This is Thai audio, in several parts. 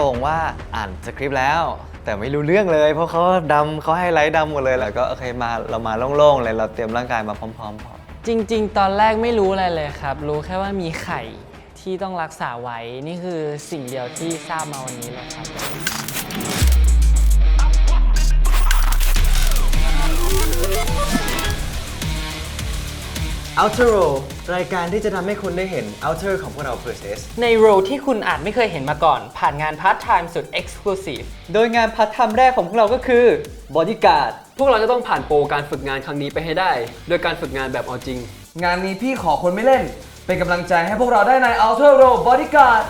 ตรงๆว่าอ่านสคริปต์แล้ว แต่ไม่รู้เรื่องเลย เพราะเขาดำเขาให้ไลท์ดำหมดเลยแล้วก็โอเคมาเรามาโล่งๆเลยเราเตรียมร่างกายมาพร้อมๆพอจริง ๆ ตอนแรกไม่รู้อะไรเลยครับ รู้แค่ว่ามีไข่ที่ต้องรักษาไว้นี่คือสิ่งเดียวที่ทราบมาวันนี้เลยครับ Outer Row รายการที่จะทำให้คุณได้เห็น Outer ของพวกเรา Process ในโรที่คุณอาจไม่เคยเห็นมาก่อน ผ่านงานพาร์ทไทม์สุด Exclusive โดยงานพัฒทำแรกของพวกเราก็คือบอดี้การ์ดพวกเราจะต้องผ่านโปรการฝึกงานครั้งนี้ไปให้ได้ โดยการฝึกงานแบบเอาจริง งานนี้พี่ขอคนไม่เล่น เป็นกำลังใจให้พวกเราได้ใน Outer Row Bodyguard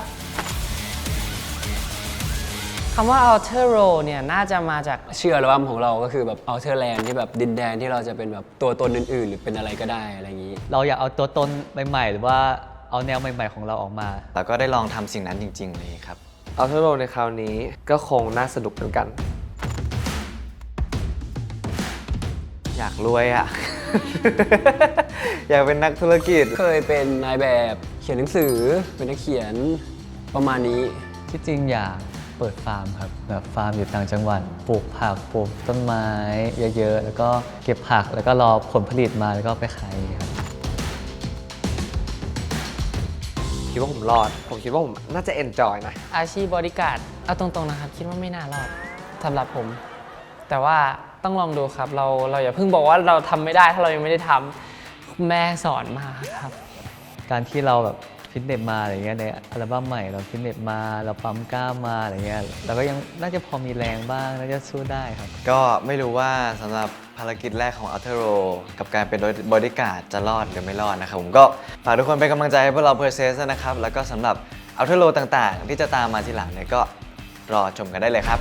คำว่า Outer Row เนี่ยน่าจะมาจากชื่ออัลบั้มของเราก็คือแบบ Outer Land ที่แบบดินแดนที่เราจะเป็นแบบตัวตนอื่น ๆ หรือเป็นอะไรก็ได้อะไรอย่างนี้ เราอยากเอาตัวตนใหม่ๆ หรือว่าเอาแนวใหม่ ๆ ของเราออกมา แล้วก็ได้ลองทำสิ่งนั้นจริง ๆ เลยครับ Outer Row ในคราวนี้ก็คงน่าสนุกเหมือนกัน อยากรวยอะอยากเป็นนักธุรกิจ เคยเป็นนายแบบเขียนหนังสือเป็นนักเขียนประมาณนี้ ที่จริงอยาก เปิดฟาร์มครับแบบฟาร์มอยู่ต่างจังหวัดปลูกผักปลูกต้นไม้เยอะๆ แล้วก็เก็บผักแล้วก็รอผลผลิตมาแล้วก็ไปขายครับคิดว่าผมรอด ผมคิดว่าผมน่าจะ enjoy นะ อาชีพบริการดเอาตรงๆนะครับ คิดว่าไม่น่ารอดสำหรับผม แต่ว่าต้องลองดูครับ เราเราอย่าเพิ่งบอกว่าเราทำไม่ได้ถ้าเรายังไม่ได้ทำแม่สอนมาครับ การที่เราแบบ ฟิตเนสมาอะไรเงี้ยในอัลบั้มใหม่เราฟิตเนสมาเราปั๊มกล้ามมาอะไรเงี้ยเราก็ยังน่าจะพอมีแรงบ้างน่าจะสู้ได้ครับ ก็ไม่รู้ว่าสำหรับภารกิจแรกของ Outer Row กับการเป็นบริการดจะรอดหรือไม่รอดนะครับผมก็ฝากทุกคนเป็นกำลังใจให้พวกเรา Process ด้วยนะครับแล้วก็สำหรับ Outer Row ต่างๆ ที่จะตามมาทีหลังเนี่ยก็รอชมกันได้เลยครับ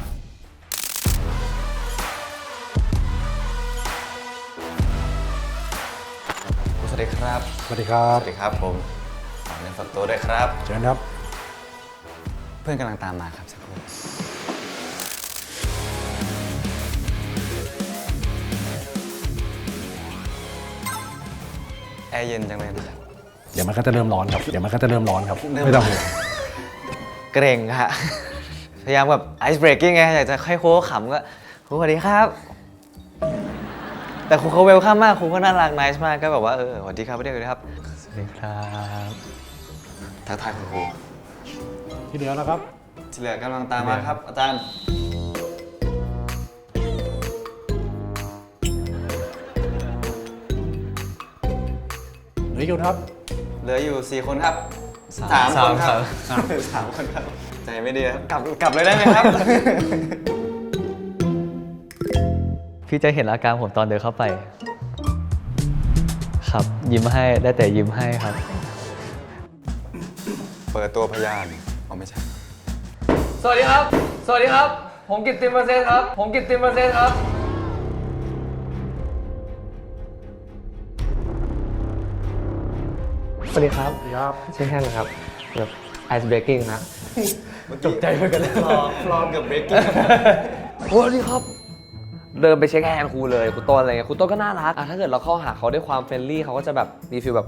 สวัสดีครับ สวัสดีครับ สวัสดีครับผมฝากเนื้อฝากตัวด้วยครับ เชิญครับ เพื่อนกำลังตามมาครับสักครู่แอร์เย็นจังเลยนะครับ เดี๋ยวมันก็จะเริ่มร้อนครับเดี๋ยวมันก็จะเริ่มร้อนครับไม่ต้องห่วงเกรงฮะ พยายามแบบไอซ์เบรกกิ้งไง อยากจะค่อยโค้ขำก็ครูสวัสดีครับ แต่ครูเขาเวลคัมมากครูก็น่ารัก n น c e มากก็แบบว่าเออสวัสดีครับสวัสดีครับ สวัสดีครับ ทักทายคุณครูที่เหลือแล้วครับ ที่เหลือกำลังตามมาครับ อาจารย์ เหลือกี่คนครับ เหลืออยู่ 4 คนครับสามคนคครัรับบสามคนครับ ใจไม่ดีครับกลับกลับเลยได้ไหมครับ พี่จะเห็นอาการผมตอนเดินเข้าไป ครับยิ้มให้ได้แต่ยิ้มให้ครับ เปิดตัวพยานอ๋อไม่ใช่ สวัสดีครับ สวัสดีครับ ผมกิตติมเปอร์เซ็นต์ครับ ผมกิตติมเปอร์เซ็นต์ครับ สวัสดีครับครับชื่อแฮนนะครับแบบไอซ์เบรกกิ้งนะตกใจเหมือนกันเลยฟลอฟลอมกับเบรกกิ้งสวัสดีครับเดินไปเช็คแฮนด์ครูเลยครูต้นอะไรเงี้ยครูต้นก็น่ารักอะถ้าเกิดเราเข้าหาเขาด้วยความเฟรนลี่เขาก็จะแบบมีฟีลแบบ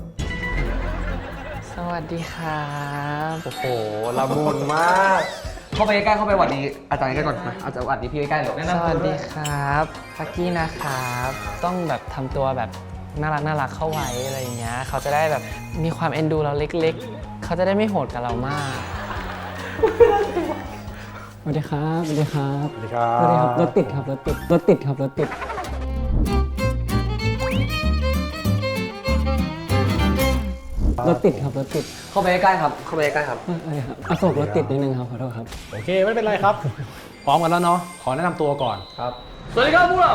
สวัสดีครับโอ้โหละมุนมาก เข้าไปใกล้ๆเข้าไปหวัดดีอาจารย์ใกล้ๆก่อนนะอาจารย์หวัดดีพี่ใกล้ๆเดี๋ยวแนะสนำวัตัสวด้ดีวยครับปักกี้นะครับ ต้องแบบทำตัวแบบน่ารักน่ารักเข้าไว้อะไรอย่างเงี้ยเขาจะได้แบบมีความเอ็นดูเราเล็ก ๆ เขาจะได้ไม่โหดกับเรามากสวัสดีครับ สวัสดีครับ สวัสดีครับ สวัสดีครับ รถติดครับ รถติด รถติดครับ รถติด รถติดครับรถติดเข้าไปใกล้ๆครับ เข้าไปใกล้ๆครับเอ้ยครับอโศกรถติดนิดนึงครับขอโทษครับ โอเค ไม่เป็นไรครับ พร้อมกันแล้วเนาะขอแนะนำตัวก่อนครับ สวัสดีครับพวกเรา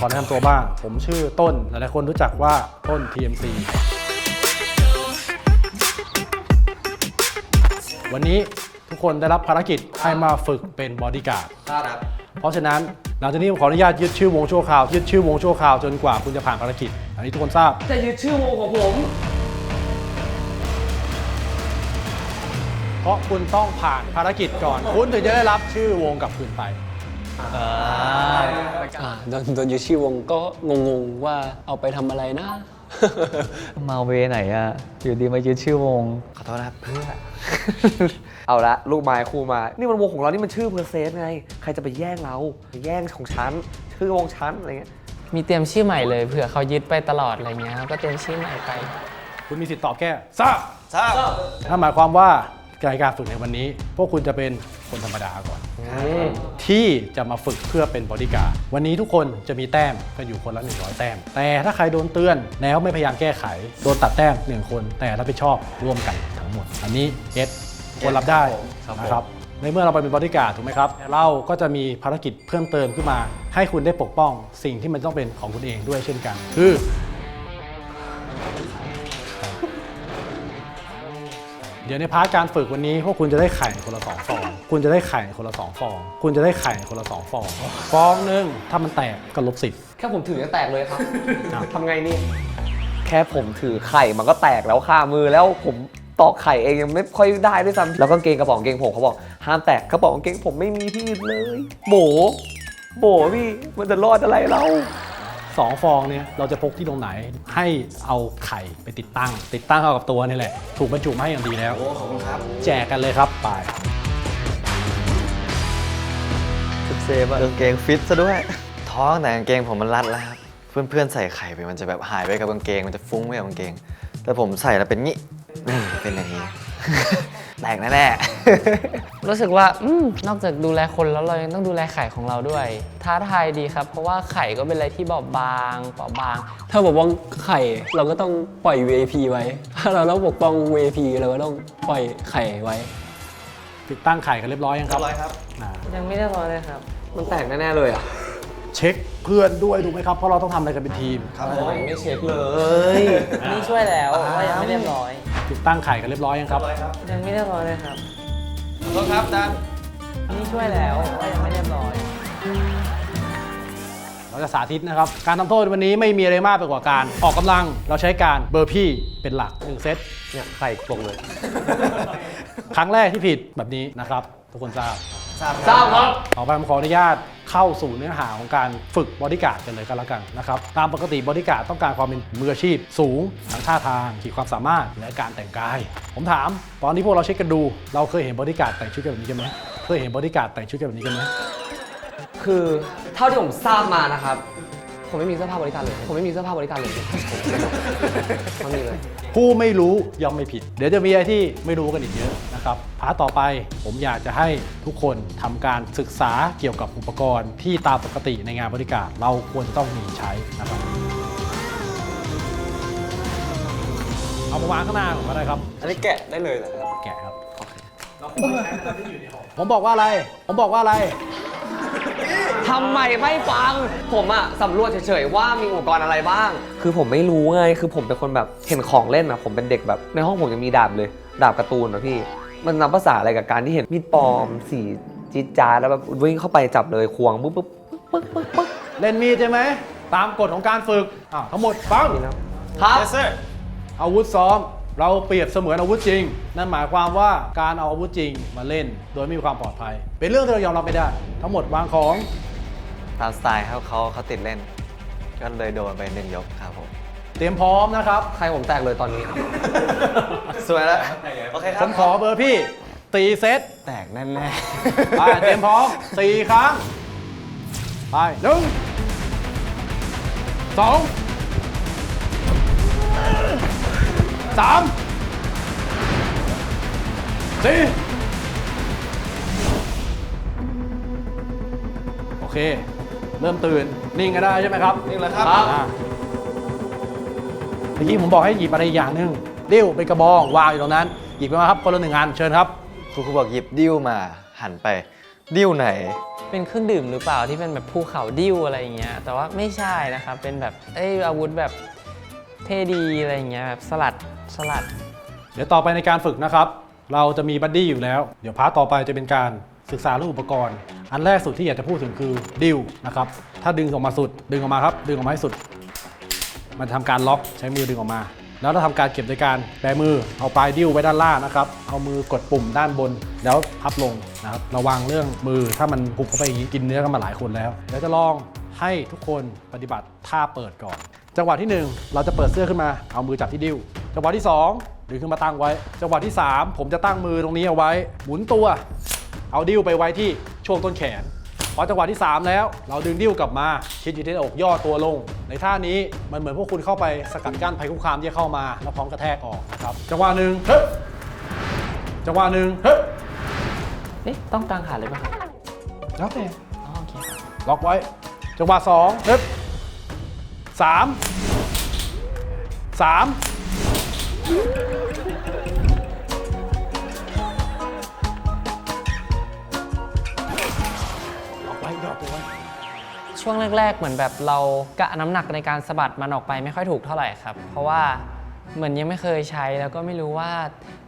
ขอแนะนำตัวบ้าง ผมชื่อต้นหลายๆคนรู้จักว่าต้น TMC วันนี้ทุกคนได้รับภารกิจให้มาฝึกเป็นบอดี้การ์ด ครับ เพราะฉะนั้น หลังจากนี้ผมขออนุญาตยึดชื่อวงชั่วคราวยึดชื่อวงชั่วคราวจนกว่าคุณจะผ่านภารกิจ อันนี้ทุกคนทราบ จะยึดชื่อวงของผม เพราะคุณต้องผ่านภารกิจก่อน คุณถึงจะได้รับชื่อวงกลับคืนไป อ่าโดนโดนยูชื่อวงก็งงๆว่าเอาไปทำอะไรนะ มาเวไหนอะอยู่ดีมายึดชื่อวง ขอโทษนะครับเพื่อ เอาละลูกไม้ครูมา นี่มันวงของเรานี่มันชื่อเพอร์เซสไง ใครจะไปแย่งเราไปแย่งของฉัน ชื่อวงฉันอะไรเงี้ย มีเตรียมชื่อใหม่เลยเผื่อเขายึดไปตลอดอะไรเงี้ยก็เตรียมชื่อใหม่ไปคุณมีสิทธิ์ตอบแค่ทราบทราบนั่นหมายความว่าการการฝึกในวันนี้ พวกคุณจะเป็นคนธรรมดาก่อน ที่จะมาฝึกเพื่อเป็นบอดี้การ์ดวันนี้ทุกคนจะมีแต้มก็อยู่คนละ 100 แต้ม แต่ถ้าใครโดนเตือนแล้วไม่พยายามแก้ไข โดนตัดแต้ม 1 คน แต่รับผิดชอบร่วมกันทั้งหมด อันนี้เอสคนรับได้นะครับในเมื่อเราไปเป็นบอดี้การ์ดถูกไหมครับ เราก็จะมีภารกิจเพิ่มเติมขึ้นมา ให้คุณได้ปกป้องสิ่งที่มันต้องเป็นของคุณเองด้วยเช่นกัน คือ ดี๋ยวในพาร์ทการฝึกวันนี้พวกคุณจะได้ไข่คนละสองฟอง คุณจะได้ไข่คนละสองฟอง คุณจะได้ไข่คนละสองฟอง ฟองหนึ่งถ้ามันแตกก็ลบสิบ แค่ผมถือจะแตกเลยครับครับ ทำไงนี่ แค่ผมถือไข่มันก็แตกแล้วค่ามือแล้วผมตอกไข่เองยังไม่ค่อยได้ด้วยซ้ำแล้วก็กางเกงกระป๋องกางเกงผมเขาบอกห้ามแตกกระป๋องกางเกงผมไม่มีที่ยืนเลยโบโบพี่มันจะรอดอะไรเรา สองฟองเนี่ยเราจะพกที่ตรงไหนให้เอาไข่ไปติดตั้ง ติดตั้งเข้ากับตัวนี่แหละ ถูกบรรจุมาให้อย่างดีแล้วโอ้ขอบคุณครับ แจกกันเลยครับไปเซฟอะกางเกงฟิตซะด้วย ท้องแต่กางเกงผมมันรัดแล้วครับ เพื่อนๆใส่ไข่ไปมันจะแบบหายไปกับกางเกง มันจะฟุ้งไปกับกางเกง แต่ผมใส่แล้วเป็นงี้นี่เป็นอย่างนี้ แตกแน่ๆ รู้สึกว่าอมนอกจากดูแลคนแล้วเรายังต้องดูแลไข่ของเราด้วย ท้าทายดีครับ เพราะว่าไข่ก็เป็นอะไรที่บอบบางเปราะบาง ถ้าบอกว่าไข่เราก็ต้องปล่อย VIP ไว้ ถ้าเราต้องปกป้อง VIP เราก็ต้องปล่อยไข่ไว้ ติดตั้งไข่กันเรียบร้อยยังครับเรียบร้อยครับอ่ายังไม่ได้ร้อยเลยครับ มันแตกแน่ๆเลยอะเช็คเพื่อนด้วยถูกไหมครับ เพราะเราต้องทำอะไรกันเป็นทีม ครับผมไม่เช็คเลย นี่ช่วยแล้วว่ายังไม่เรียบร้อย ติดตั้งไข่กันเรียบร้อยยังครับ ยังไม่เรียบร้อยเลยครับขอโทษครับอาจารย์นี่ช่วยแล้วว่ายังไม่เรียบร้อย เราจะสาธิตนะครับ การทำโทษวันนี้ไม่มีอะไรมากไปกว่าการ ออกกำลังเราใช้การเบอร์พี่เป็นหลักหนึ่งเซตเนี่ยไข่ตรงเลย ครั้งแรกที่ผิดแบบนี้นะครับ ทุกคนทราบ ทราบทราบครับต่อไปผมขออนุญาตเข้าสู่เนื้อหาของการฝึกบอดี้การ์ดกันเลยก็แล้วกันนะครับ ตามปกติบอดี้การ์ดต้องการความเป็นมืออาชีพสูงทั้งท่าทางขีดความสามารถและการแต่งกาย ผมถาม ตอนที่พวกเราเช็คกันดู เราเคยเห็นบอดี้การ์ดแต่งชุดกันแบบนี้กันไหมเคยเห็นบอดี้การ์ดแต่งชุดกันแบบนี้กันไหมคือเท่าที่ผมทราบมานะครับ ผมไม่มีเสื้อผ้าบริการเลย ผมไม่มีเสื้อผ้าบริการเลยไม่มีเลย ผู้ไม่รู้ย่อมไม่ผิด เดี๋ยวจะมีอะไรที่ไม่รู้กันอีกเยอะ นะครับพาร์ทต่อไปผมอยากจะให้ทุกคนทำการศึกษาเกี่ยวกับอุปกรณ์ที่ตามปกติในงานบริการ เราควรจะต้องมีใช้นะครับเอามาวางข้างหน้าผมก็ได้ครับ อันนี้แกะได้เลยเหรอครับ แกะครับผมบอกว่าอะไร ผมบอกว่าอะไรทำไมไม่ฟัง ผมอะสำรวจเฉยๆว่ามีอุปกรณ์อะไรบ้าง คือผมไม่รู้ไง คือผมเป็นคนแบบเห็นของเล่นอะผมเป็นเด็กแบบ ในห้องผมยังมีดาบเลย ดาบการ์ตูนนะพี่ มันนับภาษาอะไรกับการที่เห็นมีดปลอมสีจี๊ดจ๊าดแล้วแบบวิ่งเข้าไปจับเลยควงปุ๊บปุ๊บปึ๊กปึ๊กปึ๊ก เล่นมีดใช่ไหม ตามกฎของการฝึกอ้าวทั้งหมดฟังนี่นะครับ Yes sir อาวุธซ้อม เราเปรียบเสมือนอาวุธจริง นั่นหมายความว่าการเอาอาวุธจริงมาเล่น โดยไม่มีความปลอดภัย เป็นเรื่องที่เรายอมรับไม่ได้ ทั้งหมดวางของ ตามสไตล์เขาเขาเขาติดเล่น ก็เลยโดนไปหนึ่งยกครับผม เตรียมพร้อมนะครับ ใครผมแตกเลยตอนนี้ สวยแล้ว โอเคคผรับมขอเบอร์พี่ตีเซตแตกแน่ไปเตรียมพร้อมสี่ครั้ง ไปหนึ่งสองสามสี่โอเค เริ่มตื่น นิ่งกันได้ใช่ไหมครับ นิ่งแล้วครับ อ่าเมื่อกี้ผมบอกให้หยิบอะไรอีกอย่างหนึ่ง ดิ้วเป็นกระบองวางอยู่ตรงนั้น หยิบไปมาครับคนละหนึ่งอันเชิญครับครูครูบอกหยิบดิ้วมาหันไป ดิ้วไหน เป็นเครื่องดื่มหรือเปล่าที่เป็นแบบภูเขาดิ้วอะไรอย่างเงี้ยแต่ว่าไม่ใช่นะครับ เป็นแบบเอยอาวุธแบบเท่ดีอะไรอย่างเงี้ยแบบสลัดสลัด เดี๋ยวต่อไปในการฝึกนะครับ เราจะมีบัดดี้อยู่แล้ว เดี๋ยวพาร์ทต่อไปจะเป็นการศึกษาเรื่องอุปกรณ์ อันแรกสุดที่อยากจะพูดถึงคือดิวนะครับ ถ้าดึงออกมาสุด ดึงออกมาครับ ดึงออกมาให้สุด มันทำการล็อกใช้มือดึงออกมา แล้วเราทำการเก็บโดยการแบมือเอาปลายดิ้วไว้ด้านล่างนะครับ เอามือกดปุ่มด้านบน แล้วพับลงนะครับระวังเรื่องมือถ้ามันพุบเข้าไปอย่างนี้กินเนื้อกันมาหลายคนแล้วเดี๋ยวจะลองให้ทุกคนปฏิบัติท่าเปิดก่อน จังหวะที่ 1 เราจะเปิดเสื้อขึ้นมาเอามือจับที่ดิ้ว จังหวะที่2ดึงขึ้นมาตั้งไว้ จังหวะที่ 3 ผมจะตั้งมือตรงนี้เอาไว้ หมุนตัว เอาดิ้วไปไว้ที่ช่วงต้นแขน พอจังหวะที่ 3 แล้ว เราดึงดิ้วกลับมา ชิดอยู่ที่หน้าอกย่อตัวลง ในท่านี้มันเหมือนพวกคุณเข้าไปสกัดกั้นภัยคุกคามที่จะเข้ามาแล้วพร้อมกระแทกออกนะครับจังหวะหนึ่งเฮ้ยจังหวะหนึ่งเฮ้ยเอ๊ะต้องกางขาเลยไหมครับแล้วแต่อ๋อโอเคครับล็อกไว้ จังหวะสองเฮ้ยสามสาม วงแรก ๆ เหมือนแบบเรากะน้ำหนักในการสะบัดมันออกไปไม่ค่อยถูกเท่าไหร่ครับ เพราะว่าเหมือนยังไม่เคยใช้แล้วก็ไม่รู้ว่า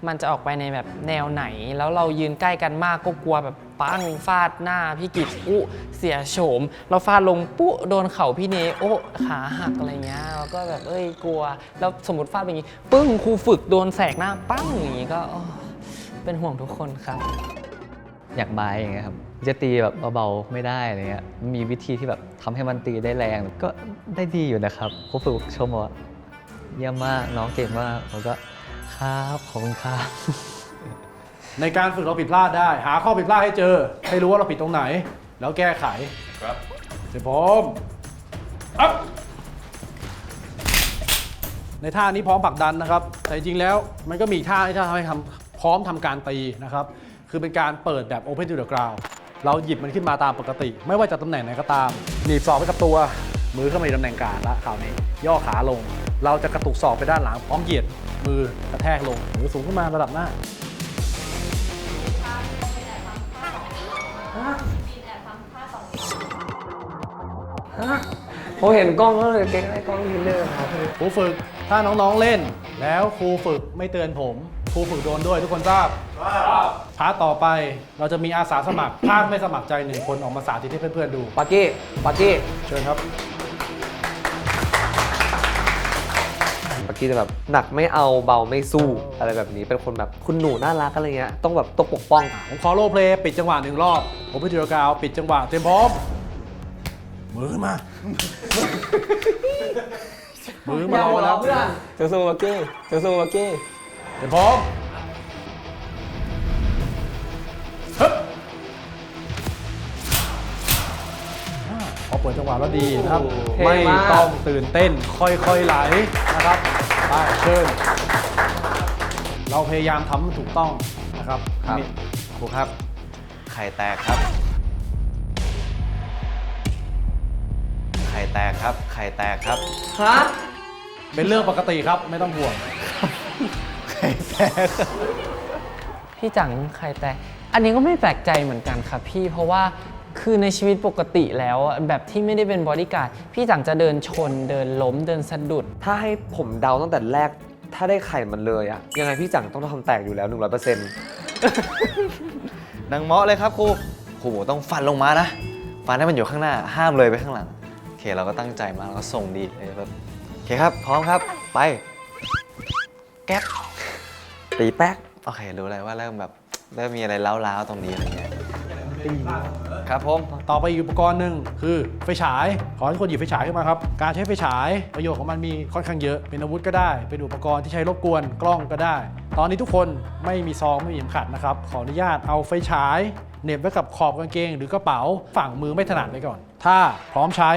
มันจะออกไปในแบบแนวไหน แล้วเรายืนใกล้กันมากก็กลัวแบบปั้งฟาดหน้าพี่กิจอุเสียโฉม เราฟาดลงปุ๊โดนเข่าพี่เนโอ้ขาหักอะไรเงี้ยเราก็แบบเอ้ยกลัว แล้วสมมติฟาดไปอย่างงี้ ปึ้งครูฝึกโดนแสกหน้าปั้งอย่างงี้ก็โอ้เป็นห่วงทุกคนครับ อยากบายอย่างเงี้ยครับ จะตีแบบเบาๆไม่ได้อะไรเงี้ยมีวิธีที่แบบทำให้มันตีได้แรงก็ได้ดีอยู่นะครับครูฝึกชมว่าเยี่ยมมากน้องเก่งมากผมก็ครับขอบคุณครับในการฝึกเราผิดพลาดได้ หาข้อผิดพลาดให้เจอ ให้รู้ว่าเราผิดตรงไหน แล้วแก้ไขครับเสร็จพร้อมอัพในท่านี้พร้อมผลักดันนะครับ แต่จริงๆแล้วมันก็มีท่าที่ทำให้ทำพร้อมทำการตีนะครับ คือเป็นการเปิดแบบ Open to the ground เราหยิบมันขึ้นมาตามปกติ ไม่ว่าจะตำแหน่งไหนก็ตามหนีบศอกไปกับตัว มือเข้ามาในตำแหน่งการละคราวนี้ ย่อขาลง เราจะกระตุกศอกไปด้านหลังพร้อมเหยียดมือกระแทกลงมือสูงขึ้นมาระดับหน้าผมเห็นกล้องก็เลยเก่งไอ้กล้องทินเนอร์ครับครูฝึกถ้าน้องๆเล่น แล้วครูฝึกไม่เตือนผม ครูฝึกโดนด้วยทุกคนทราบพาร์ทต่อไปเราจะมีอาสาสมัครถ้าไม่สมัครใจหนึ่งคนออกมาสาธิตให้เพื่อนๆดู ปักกี้ปักกี้เชิญครับ ปักกี้จะแบบหนักไม่เอาเบาไม่สู้อะไรแบบนี้เป็นคนแบบคุณหนูน่ารักอะไรเงี้ยต้องแบบต้องปกป้องผมขอโรลเพลย์ปิดจังหวะหนึ่งรอบ ผมพิธีกาวปิดจังหวะเตรียมพร้อม มือขึ้นมา มือมารอแล้วสู้ๆบักกี้สู้ๆบักกี้เตรียมพร้อม เปิดจังหวะแล้วดีนะครับเท่ไม่มาก ต้องตื่นเต้นค่อยๆไหลนะครับไปเชิญเราพยายามทำให้มันถูกต้องนะครับครับ นี่ครูครับ ไข่แตกครับ ไข่แตกครับ ไข่แตกครับ ฮะเป็นเรื่องปกติครับไม่ต้องห่วง ไข่แตก พี่จังใครแต่อันนี้ก็ไม่แปลกใจเหมือนกันครับพี่ เพราะว่า คือในชีวิตปกติแล้วอะแบบที่ไม่ได้เป็นบอดี้การ์ดพี่จังจะเดินชนเดินล้มเดินสะดุด ถ้าให้ผมเดาตั้งแต่แรก ถ้าได้ไข่มันเลยอะยังไงพี่จังต้องทำแตกอยู่แล้ว 100%ดังเมาะเลยครับครูครูหมูต้องฟันลงมานะ ฟันให้มันอยู่ข้างหน้า ห้ามเลยไปข้างหลัง โอเคเราก็ตั้งใจมาเราก็ส่งดีเลยแบบโอเคครับ พร้อมครับ ไป แก๊ปตีแป๊ก โอเค รู้เลยว่าเริ่มแบบ เริ่มมีอะไรล้าวๆตรงนี้อะไรเงี้ย ครับผม ต่อไปอีกอุปกรณ์หนึ่งคือไฟฉาย ขอให้ทุกคนหยิบไฟฉายขึ้นมาครับ การใช้ไฟฉายประโยชน์ของมันมีค่อนข้างเยอะ เป็นอาวุธก็ได้ เป็นอุปกรณ์ที่ใช้รบกวนกล้องก็ได้ ตอนนี้ทุกคนไม่มีซองไม่มีเข็มขัดนะครับ ขออนุญาตเอาไฟฉายเหน็บไว้กับขอบกางเกง หรือกระเป๋าฝั่งมือไม่ถนัดไว้ก่อน ถ้าพร้อมใช้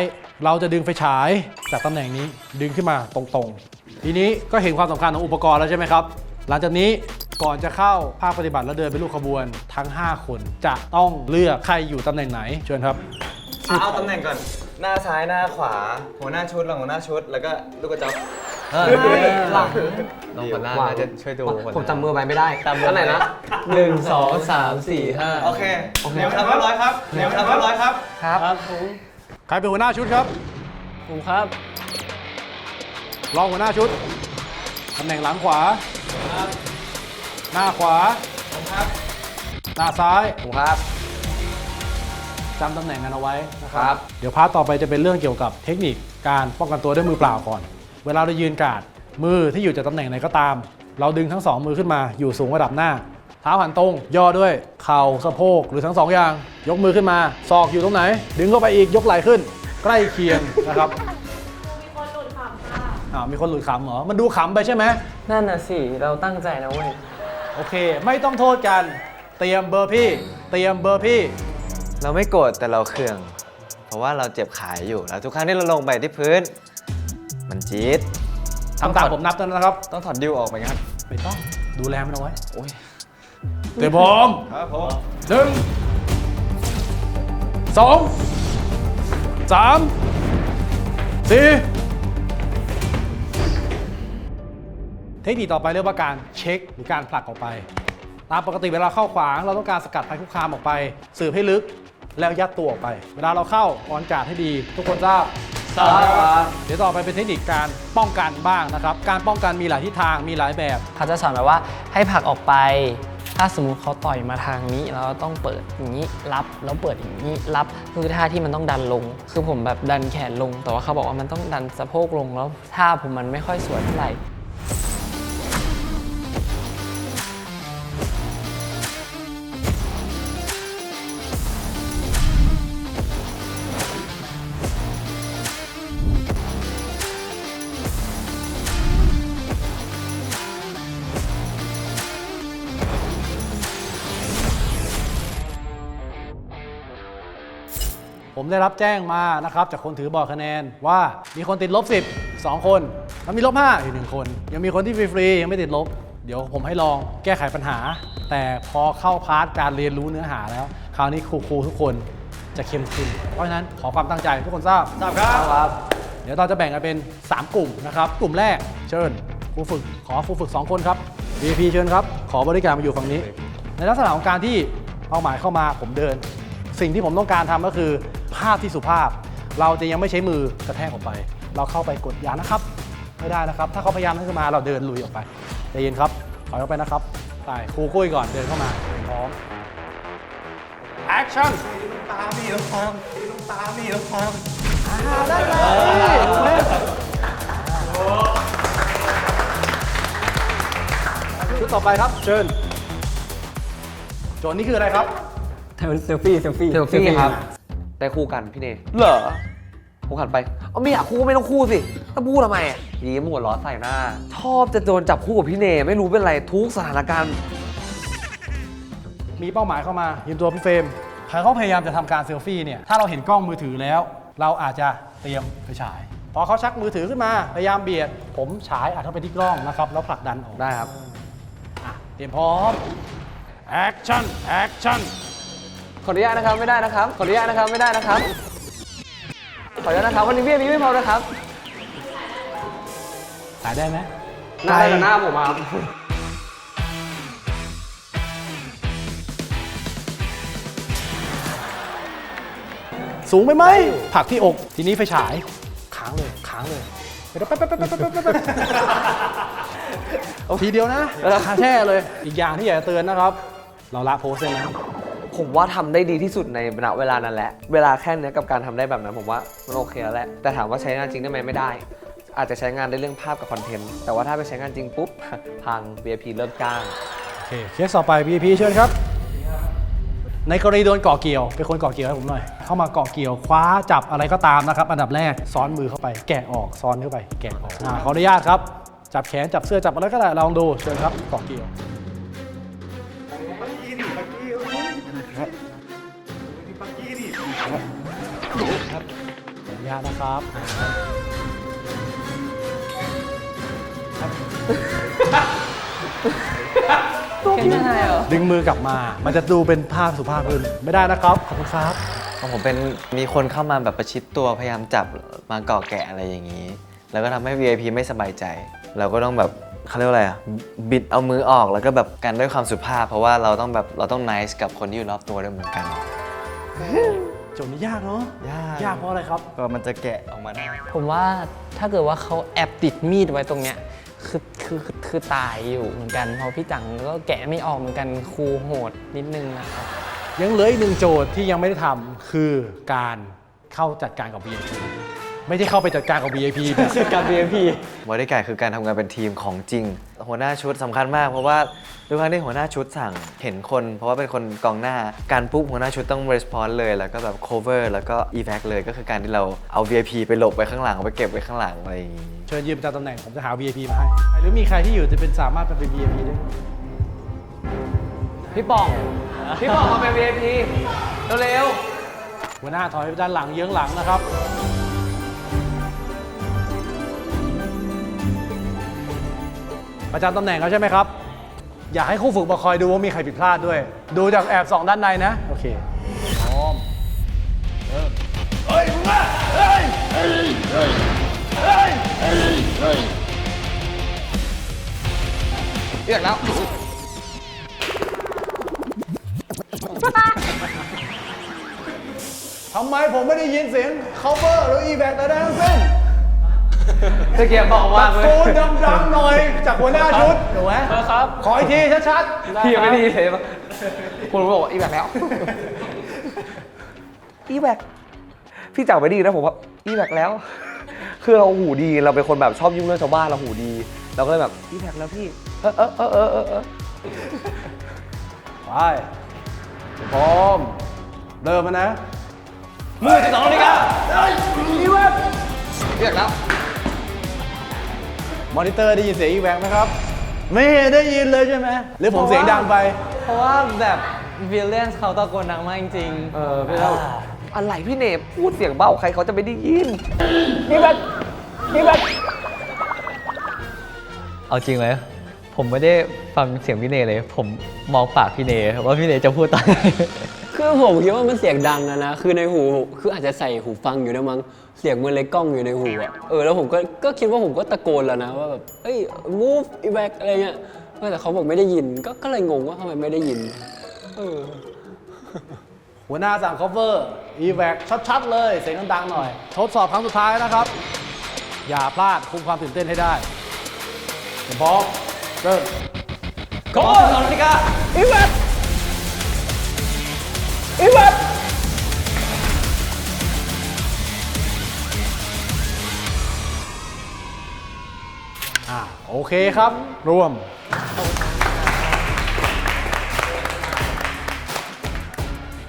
เราจะดึงไฟฉายจากตำแหน่งนี้ดึงขึ้นมาตรงๆ ทีนี้ก็เห็นความสำคัญของอุปกรณ์แล้วใช่ไหมครับ หลังจากนี้ ก่อนจะเข้าภาคปฏิบัติแล้วเดินเป็นลูกขบวนทั้ง 5 คนจะต้องเลือกใครอยู่ตำแหน่งไหนเชิญครับเอาตำแหน่งก่อน หน้าซ้ายหน้าขวา หัวหน้าชุดหลังหัวหน้าชุด แล้วก็ลูกกระจอกหลังน้องคนหน้าน่าจะช่วยดูคนผมจำมือไปไม่ได้ตามมืออันไหนนะหนึ่งสองสามสี่ห้าโอเคเดี๋ยวทำเรียบร้อยครับเดี๋ยวทำเรียบร้อยครับครับผมใครเป็นหัวหน้าชุดครับผมครับรองหัวหน้าชุดตำแหน่งหลังขวา หน้าขวาหน้าซ้ายผมครับ จำตำแหน่งกันเอาไว้นะคครัรับ บ เดี๋ยวพาร์ทต่อไปจะเป็นเรื่องเกี่ยวกับเทคนิคการป้องกันตัวด้วยมือเปล่าก่อน เวลาเรายืนการ์ดมือที่อยู่จากตำแหน่งไหนก็ตาม เราดึงทั้งสองมือขึ้นมาอยู่สูงระดับหน้า เท้าหันตรง ย่อด้วย เข่าสะโพกหรือทั้งสองอย่าง ยกมือขึ้นมาศอกอยู่ตรงไหน ดึงเข้าไปอีกยกไหล่ขึ้น ใกล้เคียงนะครับอ้าวมีคนหลุดขำเหรอมันดูขำไปใช่ไหมนั่นน่ะสิ เราตั้งใจนะเว้ย โอเค ไม่ต้องโทษกัน เตรียมเบอร์พี่ เตรียมเบอร์พี่ เราไม่โกรธแต่เราเคือง เพราะว่าเราเจ็บขาอยู่แล้วทุกครั้งที่เราลงไปที่พื้น มันจี๊ดทำตามผมนับแล้วนะครับ ต้องถอดดิวออกไหมครับไม่ต้องดูแลมันเอาไว้โอ้ยเดี๋ยวผมครับผมหนึ่งสองสามสี่ เทคนิคต่อไปเรียกว่าการเช็คหรือการผลักออกไป ตามปกติเวลาเข้าขวางเราต้องการสกัดภัยคุกคามออกไป สืบให้ลึกแล้วยัดตัวออกไป เวลาเราเข้าออนการดให้ดี ทุกคนทราบทราบเดี๋ยวต่อไปเป็นเทคนิคการป้องกันบ้างนะครับ การป้องกันมีหลายทิศทางมีหลายแบบ เขาจะสอนแบบว่าให้ผลักออกไป ถ้าสมมุติเขาต่อยมาทางนี้เราต้องเปิดอย่างนี้รับแล้วเปิดอย่างนี้รับคือท่าที่มันต้องดันลง คือผมแบบดันแขนลง แต่ว่าเขาบอกว่ามันต้องดันสะโพกลงแล้วท่าผมมันไม่ค่อยสวยเท่าไหร่ ผมได้รับแจ้งมานะครับจากคนถือบอร์ดคะแนนว่ามีคนติดลบ 10 2 คนแล้วมีลบ5อีกหนึ่งคน ยังมีคนที่ฟรีๆยังไม่ติดลบ เดี๋ยวผมให้ลองแก้ไขปัญหา แต่พอเข้าพาร์ทการเรียนรู้เนื้อหาแล้ว คราวนี้ครูๆทุกคนจะเข้มขึ้น เพราะฉะนั้นขอความตั้งใจทุกคนทราบทราบครับ เดี๋ยวเราจะแบ่งกันเป็น 3 กลุ่มนะครับ กลุ่มแรกเชิญครูฝึก ขอครูฝึก 2 คนครับ VP เชิญครับ ขอบริการมาอยู่ฝั่งนี้ ในลักษณะของการที่เป้าหมายเข้ามาผมเดิน สิ่งที่ผมต้องการทำก็คือ ภาพที่สุภาพ เราจะยังไม่ใช้มือกระแทกออกไป เราเข้าไปกดยานะครับ ไม่ได้นะครับ ถ้าเขาพยายามให้ขึ้นมาเราเดินลุยออกไปใจเย็นครับถอยออกไปนะครับไปครูกุ้ยก่อนเดินเข้ามาพร้อม action ชุดต่อไปครับเชิญโจทย์นี้คืออะไรครับเซลฟี่เซลฟี่เซลฟี่ครับ ได้คู่กันพี่เนเหรอผมหันไปเอาไม่อยากคู่ก็ไม่ต้องคู่สิต้องพูดทำไมอะยิ้มหัวเร้อใส่หน้า ชอบจะโดนจับคู่กับพี่เนไม่รู้เป็นไรทุกสถานการณ์ มีเป้าหมายเข้ามายืนตัวพี่เฟรมเขาพยายามจะทำการเซลฟี่เนี่ย ถ้าเราเห็นกล้องมือถือแล้ว เราอาจจะเตรียมไปฉาย พอเขาชักมือถือขึ้นมา พยายามเบียด ผมฉายอาจเข้าไปที่กล้องนะครับ แล้วผลักดันออก ได้ครับอะเตรียมพร้อม action action ขออนุญาตนะครับไม่ได้นะครับ ขออนุญาตนะครับไม่ได้นะครับ ขออนุญาตนะครับวันนี้เบี้ยนี้ไม่พอนะครับถ่ายได้ไหมหน้ากับหน้าผมมาครับสูงไปไหมผลักที่อกทีนี้ไฟฉายค้างเลยค้างเลยแป๊บแป๊บแป๊บแป๊บแป๊บแป๊บแป๊บทีเดียวนะแล้วคาแช่เลย อีกอย่างที่อยากจะเตือนนะครับ เราละโพสเส้นนะ ผมว่าทำได้ดีที่สุดในณเวลานั้นแหละ เวลาแค่เนี้ยกับการทำได้แบบนั้น ผมว่ามันโอเคแล้วแหละ แต่ถามว่าใช้งานจริงได้ไหมไม่ได้ อาจจะใช้งานได้เรื่องภาพกับคอนเทนต์ แต่ว่าถ้าไปใช้งานจริงปุ๊บพัง VIP เลิกจ้าง โอเค เคสต่อไป VIP เชิญครับ ในกรณีโดนเกาะเกี่ยว เป็นคนเกาะเกี่ยวให้ผมหน่อย เข้ามาเกาะเกี่ยว คว้าจับอะไรก็ตามนะครับ อันดับแรก ซ้อนมือเข้าไป แกะออก ซ้อนเข้าไป แกะออกอ่าขออนุญาตครับ จับแขน จับเสื้อ จับอะไรก็ได้ ลองดู เชิญครับเกาะเกี่ยว ครับขออนุญาตนะครับดึงมือกลับมา มันจะดูเป็นภาพสุภาพขึ้นไม่ได้นะครับขอบคุณครับของผมเป็นมีคนเข้ามาแบบประชิดตัวพยายามจับมาเกาะแกะอะไรอย่างนี้ แล้วก็ทำให้ VIP ไม่สบายใจ เราก็ต้องแบบเขาเรียกว่าอะไรอะบิดเอามือออกแล้วก็แบบกันด้วยความสุภาพ เพราะว่าเราต้องแบบเราต้อง nice กับคนที่อยู่รอบตัวด้วยเหมือนกัน โจทย์นี้ยากเนาะยาก ยากเพราะอะไรครับ ก็มันจะแกะออกมาได้ผมว่าถ้าเกิดว่าเขาแอบติดมีดไว้ตรงเนี้ยคือคือคือคือตายอยู่เหมือนกันเพราะพี่จังก็แกะไม่ออกเหมือนกันครูโหดนิดนึงนะครับ ยังเหลืออีกหนึ่งโจทย์ที่ยังไม่ได้ทำคือการเข้าจัดการกับ VIP ไม่ได้เข้าไปจัดการกับ VIP แบบการ VIP บริการคือการทำงานเป็นทีมของจริง หัวหน้าชุดสำคัญมากเพราะว่าด้วยความที่หัวหน้าชุดสั่งเห็นคน เพราะว่าเป็นคนกองหน้าการปุ๊บหัวหน้าชุดต้อง response เลย แล้วก็แบบ cover แล้วก็ evac เลยก็คือการที่เราเอา VIP ไปหลบไว้ข้างหลังเอาไปเก็บไว้ข้างหลังอะไรอย่างงี้เชิญยืมประจำตำแหน่งผมจะหา VIP มาให้หรือมีใครที่อยู่จะเป็นสามารถเป็น VIP ได้พี่ป่อง พี่ป่องมาเป็น VIP เร็วหัวหน้าถอยไปด้านหลังเยื้องหลังนะครับ ประจำตำแหน่งเขาใช่ไหมครับ อยากให้คู่ฝึกมาคอยดูว่ามีใครผิดพลาดด้วย ดูจากแอบสองด้านในนะ โอเคพร้อมเริ่มเฮ้ยมึงอะเฮ้ยเฮ้ยเฮ้ยเฮ้ยเฮ้ยเฮ้ยเรียกแล้วทำไมผมไม่ได้ยินเสียง cover หรือ evac แต่ได้ทั้งสิ้น ตะเกียบบอกว่าตะโกนดังๆหน่อย จากหัวหน้าชุดถูกไหมครับ ขออีกทีชัดพี่ยังไม่ได้ยินเลยปะคุณรู้บอกว่าอีแบกแล้ว อีแบกพี่จับไปดีนะผมว่าอีแบกแล้ว คือเราหูดีเราเป็นคนแบบชอบยุ่งเรื่องชาวบ้านเราหูดี เราก็เลยแบบอีแบกแล้วพี่เออเออเออเออเออเออๆไปพร้อมเริ่มแล้วนะมือจะสองนาฬิกาอีแบกอีแบกแล้ว มอนิเตอร์ได้ยินเสียง evac ไหมครับ ไม่ได้ยินเลยใช่ไหมหรือผมเสียงดังไป เพราะว่าแบบวิลเลียนเขาตะโกนดังมากจริงๆ เออพี่เราอะไรพี่เนบพูดเสียงเบาใครเขาจะไม่ได้ยินอีแบกอีแบกเอาจริงไหมผมไม่ได้ฟังเสียงพี่เนเลย ผมมองปากพี่เนว่าพี่เนจะพูดตอนไหน คือผมคิดว่ามันเสียงดังอะนะ คือในหู คืออาจจะใส่หูฟังอยู่นะมั้ง เสียงมันเลยกล้องอยู่ในหูอะเออ แล้วผมก็ ก็คิดว่าผมก็ตะโกนแล้วนะว่าแบบเฮ้ย move back อะไรเงี้ย แต่เขาบอกไม่ได้ยิน ก็ ก็เลยงงว่าทำไมไม่ได้ยิน เออ หัวหน้าสั่ง cover evac ชัดๆ เลย เสียงดังๆหน่อย ทดสอบครั้งสุดท้ายนะครับ อย่าพลาดคุมความตื่นเต้นให้ได้เตรียมพร้อมเริ่มก็สองนาฬิกา อีแวคอีแวคอ่าโอเคครับ รวม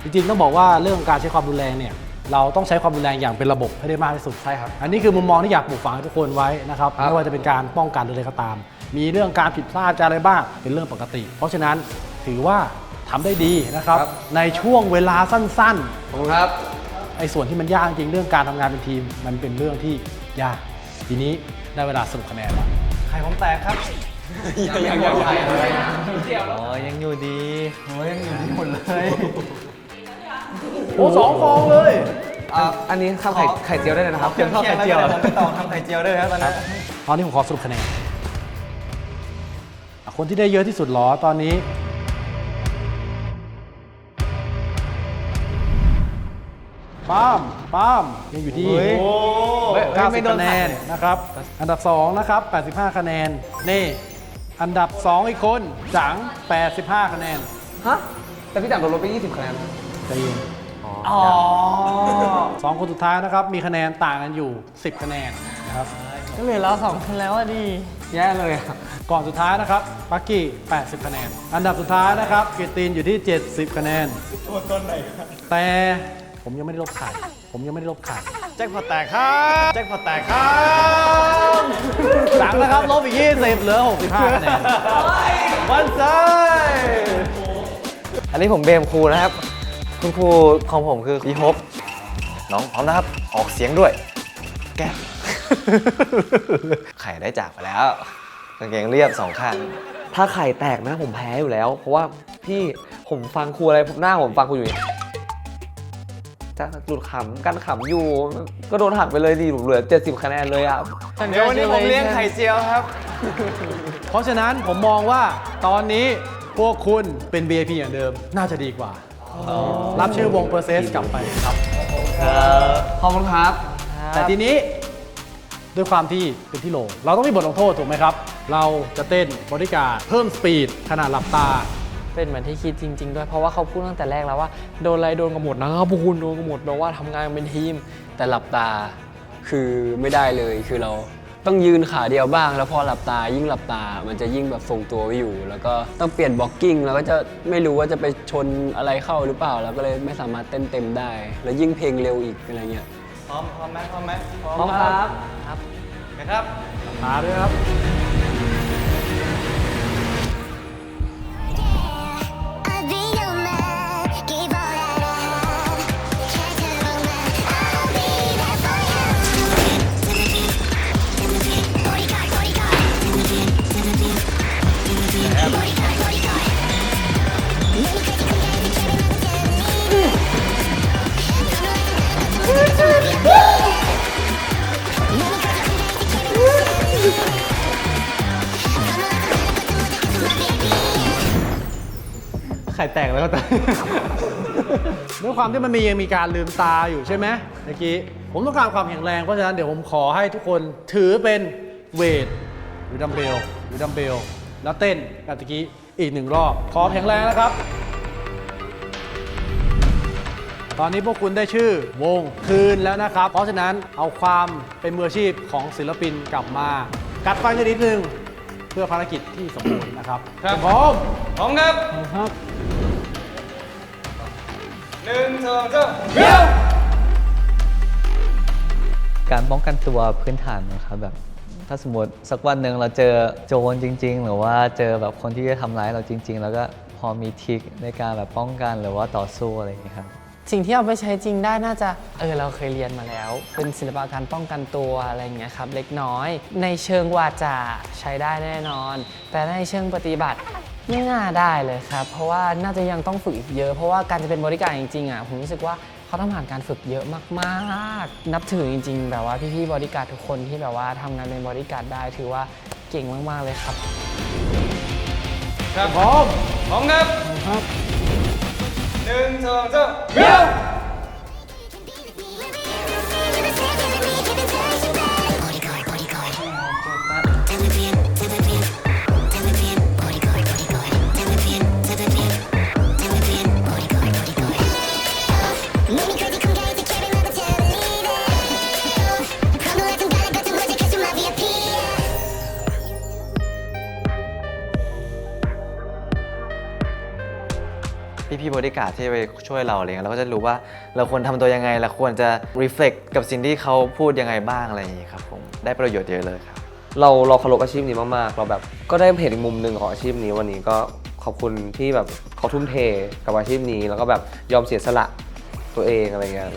จริงๆ ต้องบอกว่าเรื่องการใช้ความรุนแรงเนี่ย เราต้องใช้ความรุนแรงอย่างเป็นระบบให้ได้มากที่สุด ใช่ครับ อันนี้คือมุมมองที่อยากปลูกฝังให้ทุกคนไว้นะครับ ไม่ว่าจะเป็นการป้องกันหรืออะไรก็ตาม มีเรื่องการผิดพลาดจะอะไรบ้าง เป็นเรื่องปกติ เพราะฉะนั้นถือว่า ทำได้ดีนะครับ ในช่วงเวลาสั้นขอบคุณครับ ๆไอ้ส่วนที่มันยากจริงเรื่องการทำงานเป็นทีม มันเป็นเรื่องที่ยาก ทีนี้ได้เวลาสรุปคะแนนแล้วใครผมแตกครับ ยังยังยังอ๋อยังอยู่ดีโอ้สองฟองเลย อะอันนี้ทำไข่ไข่เจียวได้เลยนะครับเตรียมทอดไข่เจียวผมไปต่อทำไข่เจียวด้วยครับตอนนั้นตอนนี้ผมขอสรุปคะแนนอะคนที่ได้เยอะที่สุดเหรอตอนนี้ ป้ามป้ามยังอยู่ที่เฮ้ย90คะแนนนะครับ อันดับ 2 นะครับ 85 คะแนน นี่ อันดับ 2 อีกคนจัง 85 คะแนนฮะ แต่พี่จังโดนลบไป20คะแนนใจเย็นสองคนสุดท้ายนะครับ มีคะแนนต่างกันอยู่ 10 คะแนนนะครับ ก็เหลือเราสองคนแล้วอะดิแย่เลยอะก่อนสุดท้ายนะครับปักกี้ 80 คะแนน อันดับสุดท้ายนะครับ เกยรตินอยู่ที่ 70 คะแนนต้นไหนแต่ ผมยังไม่ได้ลบไข่ผมยังไม่ได้ลบไข่แจ็คพอตแตกครับ แจ็คพอตแตกครับสังนะครับ ลบอีก20เหลือ65คะแนนวันใจอันนี้ผมเบมครูนะครับ คุณครูของผมคือพี่ฮบน้องพร้อมนะครับ ออกเสียงด้วย แก้วไข่ได้จากไปแล้วกางเกงเรียบสองข้าง ถ้าไข่แตกนะผมแพ้อยู่แล้ว เพราะว่าพี่ผมฟังครูอะไรหน้าผมฟังครูอยู่เนี่ย จะหลุดขำกันขำอยู่ ก็โดนหักไปเลยดิเหลือ 70 คะแนนเลยอะเดี๋ยววันนี้ผมเลี้ยงไข่เจียวครับ เพราะฉะนั้นผมมองว่าตอนนี้พวกคุณเป็น VIP อย่างเดิมน่าจะดีกว่า รับชื่อวง Process กลับไปครับขอบคุณครับ แต่ทีนี้ด้วยความที่เป็นที่โหลเราต้องมีบทลงโทษถูกไหมครับ เราจะเต้นบริการดเพิ่มสปีดขนาดหลับตา เป็นเหมือนที่คิดจริง ๆ ด้วยเพราะว่าเขาพูดตั้งแต่แรกแล้วว่าโดนอะไรโดนกันหมดนะครับพวกคุณโดนกันหมดแปลว่าทำงานเป็นทีม แต่หลับตาคือไม่ได้เลยคือเราต้องยืนขาเดียวบ้าง แล้วพอหลับตายิ่งหลับตา มันจะยิ่งแบบทรงตัวไม่อยู่ แล้วก็ต้องเปลี่ยนบล็อกกิ้งแล้วก็จะไม่รู้ว่าจะไปชนอะไรเข้าหรือเปล่าแล้วก็เลยไม่สามารถเต้นเต็มได้ แล้วยิ่งเพลงเร็วอีกอะไรเงี้ยพร้อมพร้อมไหมพร้อมไหมพร้อมครับนะครับตาด้วยครับ ไข่แตกแล้วก็ตาด้วยความที่มันมียังมีการลืมตาอยู่ใช่ไหมเมื่อกี้ ผมต้องการความแข็งแรง เพราะฉะนั้นเดี๋ยวผมขอให้ทุกคนถือเป็นเวทหรือดัมเบลหรือดัมเบล แล้วเต้นแบบตะกี้อีกหนึ่งรอบ ขอแข็งแรงนะครับ ตอนนี้พวกคุณได้ชื่อวงคืนแล้วนะครับ เพราะฉะนั้นเอาความเป็นมืออาชีพของศิลปินกลับมา กัดฟันกันนิดนึง เพื่อภารกิจที่สมบูรณ์นะครับพร้อมพร้อมครับครับหนึ่งสองสามการป้องกันตัวพื้นฐานนะครับแบบ ถ้าสมมติสักวันหนึ่งเราเจอโจรจริง ๆ หรือว่าเจอแบบคนที่จะทำร้ายเราจริง ๆ แล้วก็พอมีทริคในการแบบป้องกันหรือว่าต่อสู้อะไรอย่างเงี้ยครับ สิ่งที่เอาไปใช้จริงได้น่าจะเออเราเคยเรียนมาแล้ว เป็นศิลปะการป้องกันตัวอะไรอย่างเงี้ยครับเล็กน้อย ในเชิงวาจาใช้ได้แน่นอน แต่ในเชิงปฏิบัติไม่น่าได้เลยครับ เพราะว่าน่าจะยังต้องฝึกอีกเยอะ เพราะว่าการจะเป็นบริการดจริงๆอะผมรู้สึกว่า เขาต้องผ่านการฝึกเยอะมากๆ นับถือจริง ๆ แบบว่าพี่ๆบริการดทุกคนที่แบบว่าทำงานเป็นบริการดได้ถือว่าเก่งมากๆเลยครับ ครับพร้อมพร้อมครับครับหนึ่งสองสามพี่พี่บ ริการดที่ไปช่วยเราอะไรเงี้ยเราก็จะรู้ว่าเราควรทำตัวยังไงเราควรจะ reflect กับสิ่งที่เขาพูดยังไงบ้างอะไรอย่างงี้ครับผมได้ประโยชน์เยอะเลยครับเราเราเคารพอาชีพนี้มากๆ เราแบบก็ได้เห็นอีกมุมหนึ่งของอาชีพนี้วันนี้ก็ขอบคุณที่แบบเขาทุ่มเทกับอาชีพนี้ แล้วก็แบบยอมเสียสละตัวเองอะไรเงี้ย